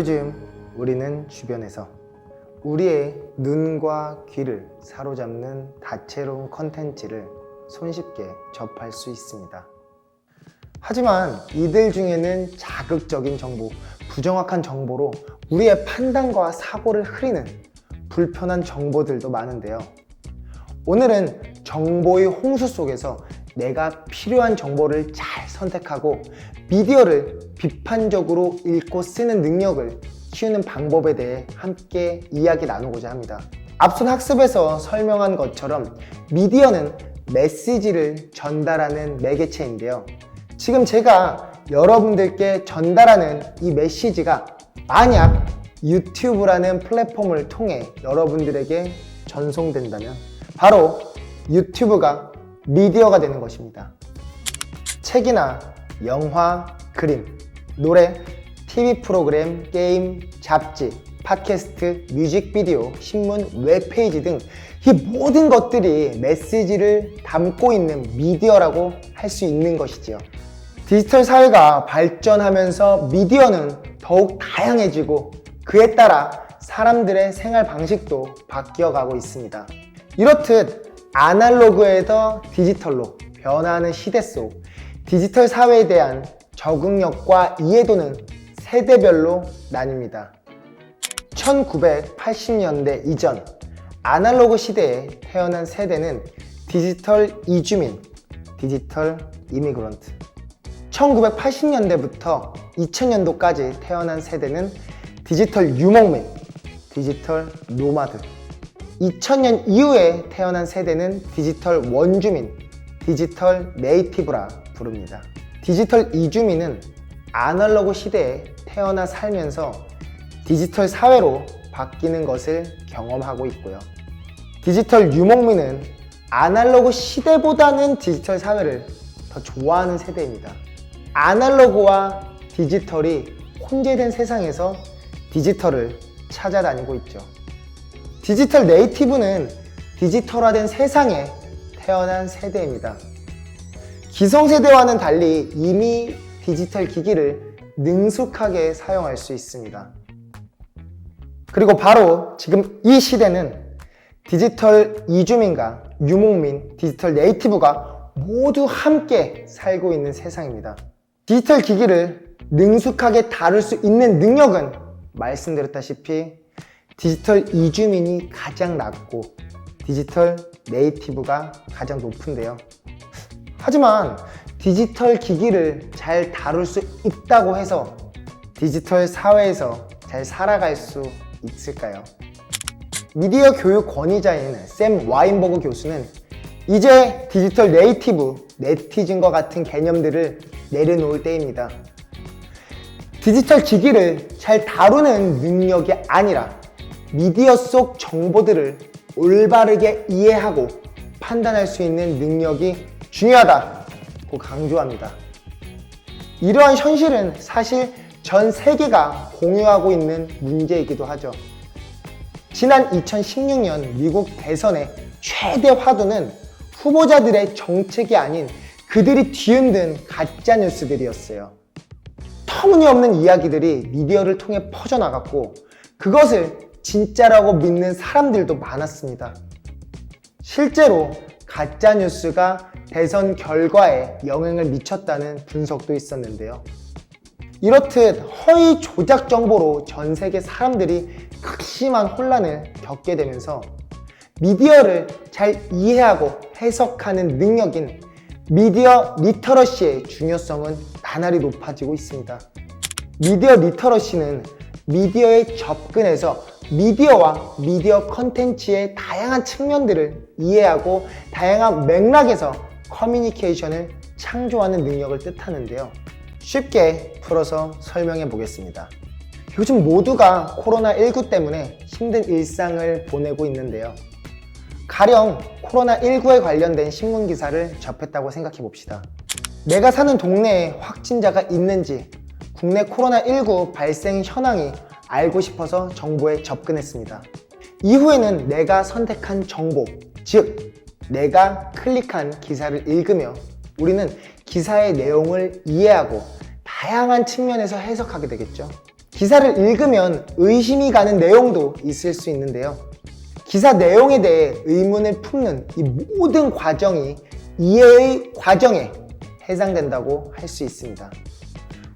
요즘 우리는 주변에서 우리의 눈과 귀를 사로잡는 다채로운 컨텐츠를 손쉽게 접할 수 있습니다. 하지만 이들 중에는 자극적인 정보, 부정확한 정보로 우리의 판단과 사고를 흐리는 불편한 정보들도 많은데요. 오늘은 정보의 홍수 속에서 내가 필요한 정보를 잘 선택하고 미디어를 비판적으로 읽고 쓰는 능력을 키우는 방법에 대해 함께 이야기 나누고자 합니다. 앞선 학습에서 설명한 것처럼 미디어는 메시지를 전달하는 매개체인데요. 지금 제가 여러분들께 전달하는 이 메시지가 만약 유튜브라는 플랫폼을 통해 여러분들에게 전송된다면 바로 유튜브가 미디어가 되는 것입니다. 책이나 영화, 그림, 노래, TV 프로그램, 게임, 잡지, 팟캐스트, 뮤직비디오, 신문, 웹페이지 등 이 모든 것들이 메시지를 담고 있는 미디어라고 할 수 있는 것이지요. 디지털 사회가 발전하면서 미디어는 더욱 다양해지고 그에 따라 사람들의 생활 방식도 바뀌어 가고 있습니다. 이렇듯 아날로그에서 디지털로 변화하는 시대 속 디지털 사회에 대한 적응력과 이해도는 세대별로 나뉩니다. 1980년대 이전 아날로그 시대에 태어난 세대는 디지털 이주민, 디지털 이미그런트. 1980년대부터 2000년도까지 태어난 세대는 디지털 유목민, 디지털 노마드. 2000년 이후에 태어난 세대는 디지털 원주민, 디지털 네이티브라 부릅니다. 디지털 이주민은 아날로그 시대에 태어나 살면서 디지털 사회로 바뀌는 것을 경험하고 있고요. 디지털 유목민은 아날로그 시대보다는 디지털 사회를 더 좋아하는 세대입니다. 아날로그와 디지털이 혼재된 세상에서 디지털을 찾아다니고 있죠. 디지털 네이티브는 디지털화된 세상에 태어난 세대입니다. 기성세대와는 달리 이미 디지털 기기를 능숙하게 사용할 수 있습니다. 그리고 바로 지금 이 시대는 디지털 이주민과 유목민, 디지털 네이티브가 모두 함께 살고 있는 세상입니다. 디지털 기기를 능숙하게 다룰 수 있는 능력은 말씀드렸다시피 디지털 이주민이 가장 낮고 디지털 네이티브가 가장 높은데요. 하지만 디지털 기기를 잘 다룰 수 있다고 해서 디지털 사회에서 잘 살아갈 수 있을까요? 미디어 교육 권위자인 샘 와인버그 교수는 이제 디지털 네이티브, 네티즌과 같은 개념들을 내려놓을 때입니다. 디지털 기기를 잘 다루는 능력이 아니라 미디어 속 정보들을 올바르게 이해하고 판단할 수 있는 능력이 중요하다고 강조합니다. 이러한 현실은 사실 전 세계가 공유하고 있는 문제이기도 하죠. 지난 2016년 미국 대선의 최대 화두는 후보자들의 정책이 아닌 그들이 뒤흔든 가짜 뉴스들이었어요. 터무니없는 이야기들이 미디어를 통해 퍼져나갔고 그것을 진짜라고 믿는 사람들도 많았습니다. 실제로 가짜 뉴스가 대선 결과에 영향을 미쳤다는 분석도 있었는데요. 이렇듯 허위 조작 정보로 전 세계 사람들이 극심한 혼란을 겪게 되면서 미디어를 잘 이해하고 해석하는 능력인 미디어 리터러시의 중요성은 나날이 높아지고 있습니다. 미디어 리터러시는 미디어에 접근해서 미디어와 미디어 컨텐츠의 다양한 측면들을 이해하고 다양한 맥락에서 커뮤니케이션을 창조하는 능력을 뜻하는데요. 쉽게 풀어서 설명해 보겠습니다. 요즘 모두가 코로나19 때문에 힘든 일상을 보내고 있는데요. 가령 코로나19에 관련된 신문 기사를 접했다고 생각해 봅시다. 내가 사는 동네에 확진자가 있는지 국내 코로나19 발생 현황이 알고 싶어서 정보에 접근했습니다. 이후에는 내가 선택한 정보, 즉, 내가 클릭한 기사를 읽으며 우리는 기사의 내용을 이해하고 다양한 측면에서 해석하게 되겠죠. 기사를 읽으면 의심이 가는 내용도 있을 수 있는데요. 기사 내용에 대해 의문을 품는 이 모든 과정이 이해의 과정에 해당된다고 할 수 있습니다.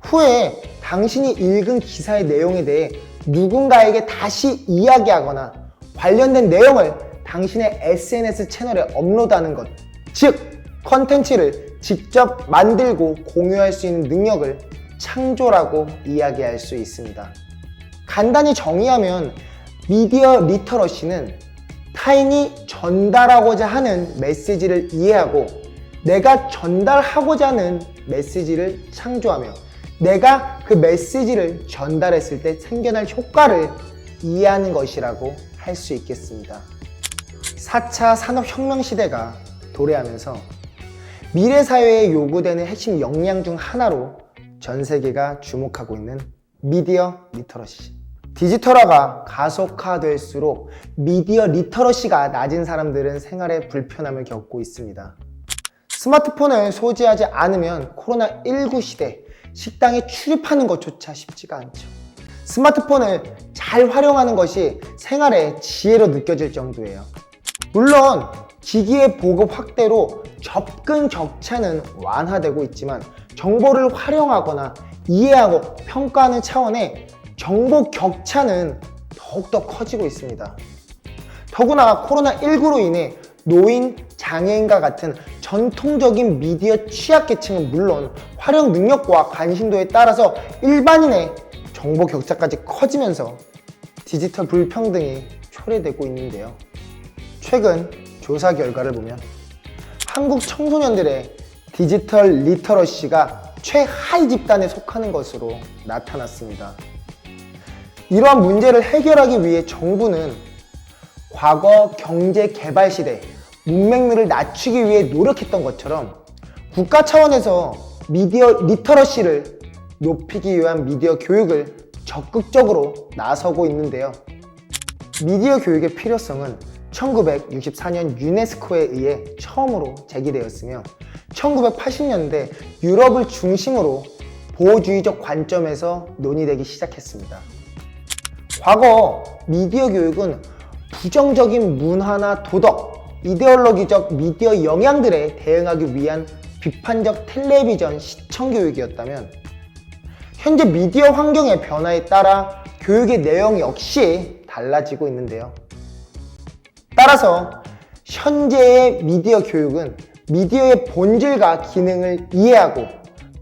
후에 당신이 읽은 기사의 내용에 대해 누군가에게 다시 이야기하거나 관련된 내용을 당신의 SNS 채널에 업로드하는 것, 즉 컨텐츠를 직접 만들고 공유할 수 있는 능력을 창조라고 이야기할 수 있습니다. 간단히 정의하면 미디어 리터러시는 타인이 전달하고자 하는 메시지를 이해하고 내가 전달하고자 하는 메시지를 창조하며 내가 그 메시지를 전달했을 때 생겨날 효과를 이해하는 것이라고 할 수 있겠습니다. 4차 산업혁명 시대가 도래하면서 미래 사회에 요구되는 핵심 역량 중 하나로 전 세계가 주목하고 있는 미디어 리터러시. 디지털화가 가속화될수록 미디어 리터러시가 낮은 사람들은 생활에 불편함을 겪고 있습니다. 스마트폰을 소지하지 않으면 코로나19 시대 식당에 출입하는 것조차 쉽지가 않죠. 스마트폰을 잘 활용하는 것이 생활의 지혜로 느껴질 정도예요. 물론 기기의 보급 확대로 접근 격차는 완화되고 있지만 정보를 활용하거나 이해하고 평가하는 차원의 정보 격차는 더욱더 커지고 있습니다. 더구나 코로나19로 인해 노인, 장애인과 같은 전통적인 미디어 취약계층은 물론 활용 능력과 관심도에 따라서 일반인의 정보 격차까지 커지면서 디지털 불평등이 초래되고 있는데요. 최근 조사 결과를 보면 한국 청소년들의 디지털 리터러시가 최하위 집단에 속하는 것으로 나타났습니다. 이러한 문제를 해결하기 위해 정부는 과거 경제 개발 시대 문맹률을 낮추기 위해 노력했던 것처럼 국가 차원에서 미디어 리터러시를 높이기 위한 미디어 교육을 적극적으로 나서고 있는데요. 미디어 교육의 필요성은 1964년 유네스코에 의해 처음으로 제기되었으며 1980년대 유럽을 중심으로 보호주의적 관점에서 논의되기 시작했습니다. 과거 미디어 교육은 부정적인 문화나 도덕, 이데올로기적 미디어 영향들에 대응하기 위한 비판적 텔레비전 시청 교육이었다면 현재 미디어 환경의 변화에 따라 교육의 내용 역시 달라지고 있는데요. 따라서 현재의 미디어 교육은 미디어의 본질과 기능을 이해하고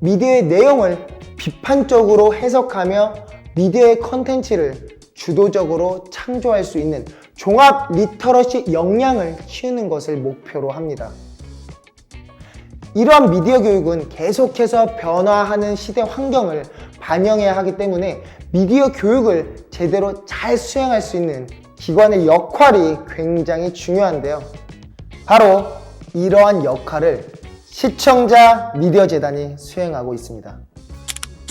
미디어의 내용을 비판적으로 해석하며 미디어의 컨텐츠를 주도적으로 창조할 수 있는 종합 리터러시 역량을 키우는 것을 목표로 합니다. 이러한 미디어 교육은 계속해서 변화하는 시대 환경을 반영해야 하기 때문에 미디어 교육을 제대로 잘 수행할 수 있는 기관의 역할이 굉장히 중요한데요. 바로 이러한 역할을 시청자 미디어 재단이 수행하고 있습니다.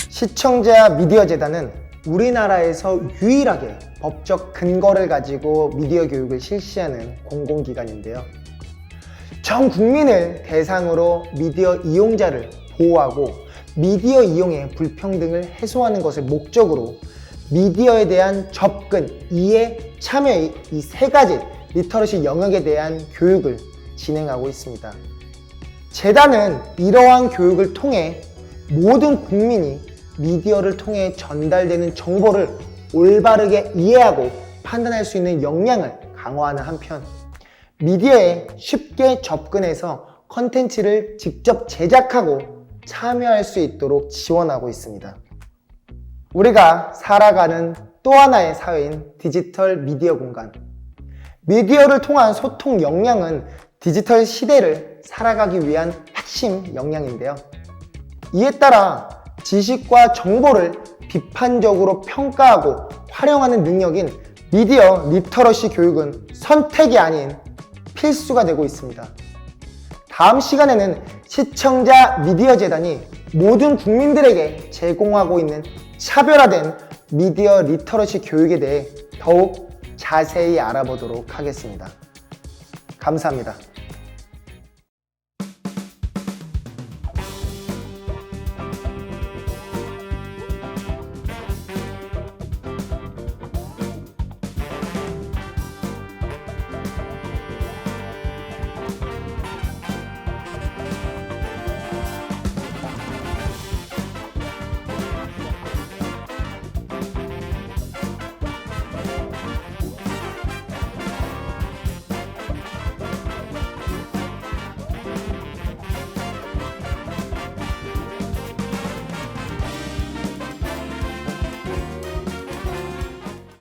시청자 미디어 재단은 우리나라에서 유일하게 법적 근거를 가지고 미디어 교육을 실시하는 공공기관인데요. 전 국민을 대상으로 미디어 이용자를 보호하고 미디어 이용의 불평등을 해소하는 것을 목적으로 미디어에 대한 접근, 이해, 참여의 이 세 가지 리터러시 영역에 대한 교육을 진행하고 있습니다. 재단은 이러한 교육을 통해 모든 국민이 미디어를 통해 전달되는 정보를 올바르게 이해하고 판단할 수 있는 역량을 강화하는 한편 미디어에 쉽게 접근해서 컨텐츠를 직접 제작하고 참여할 수 있도록 지원하고 있습니다. 우리가 살아가는 또 하나의 사회인 디지털 미디어 공간. 미디어를 통한 소통 역량은 디지털 시대를 살아가기 위한 핵심 역량인데요. 이에 따라 지식과 정보를 비판적으로 평가하고 활용하는 능력인 미디어 리터러시 교육은 선택이 아닌 필수가 되고 있습니다. 다음 시간에는 시청자 미디어 재단이 모든 국민들에게 제공하고 있는 차별화된 미디어 리터러시 교육에 대해 더욱 자세히 알아보도록 하겠습니다. 감사합니다.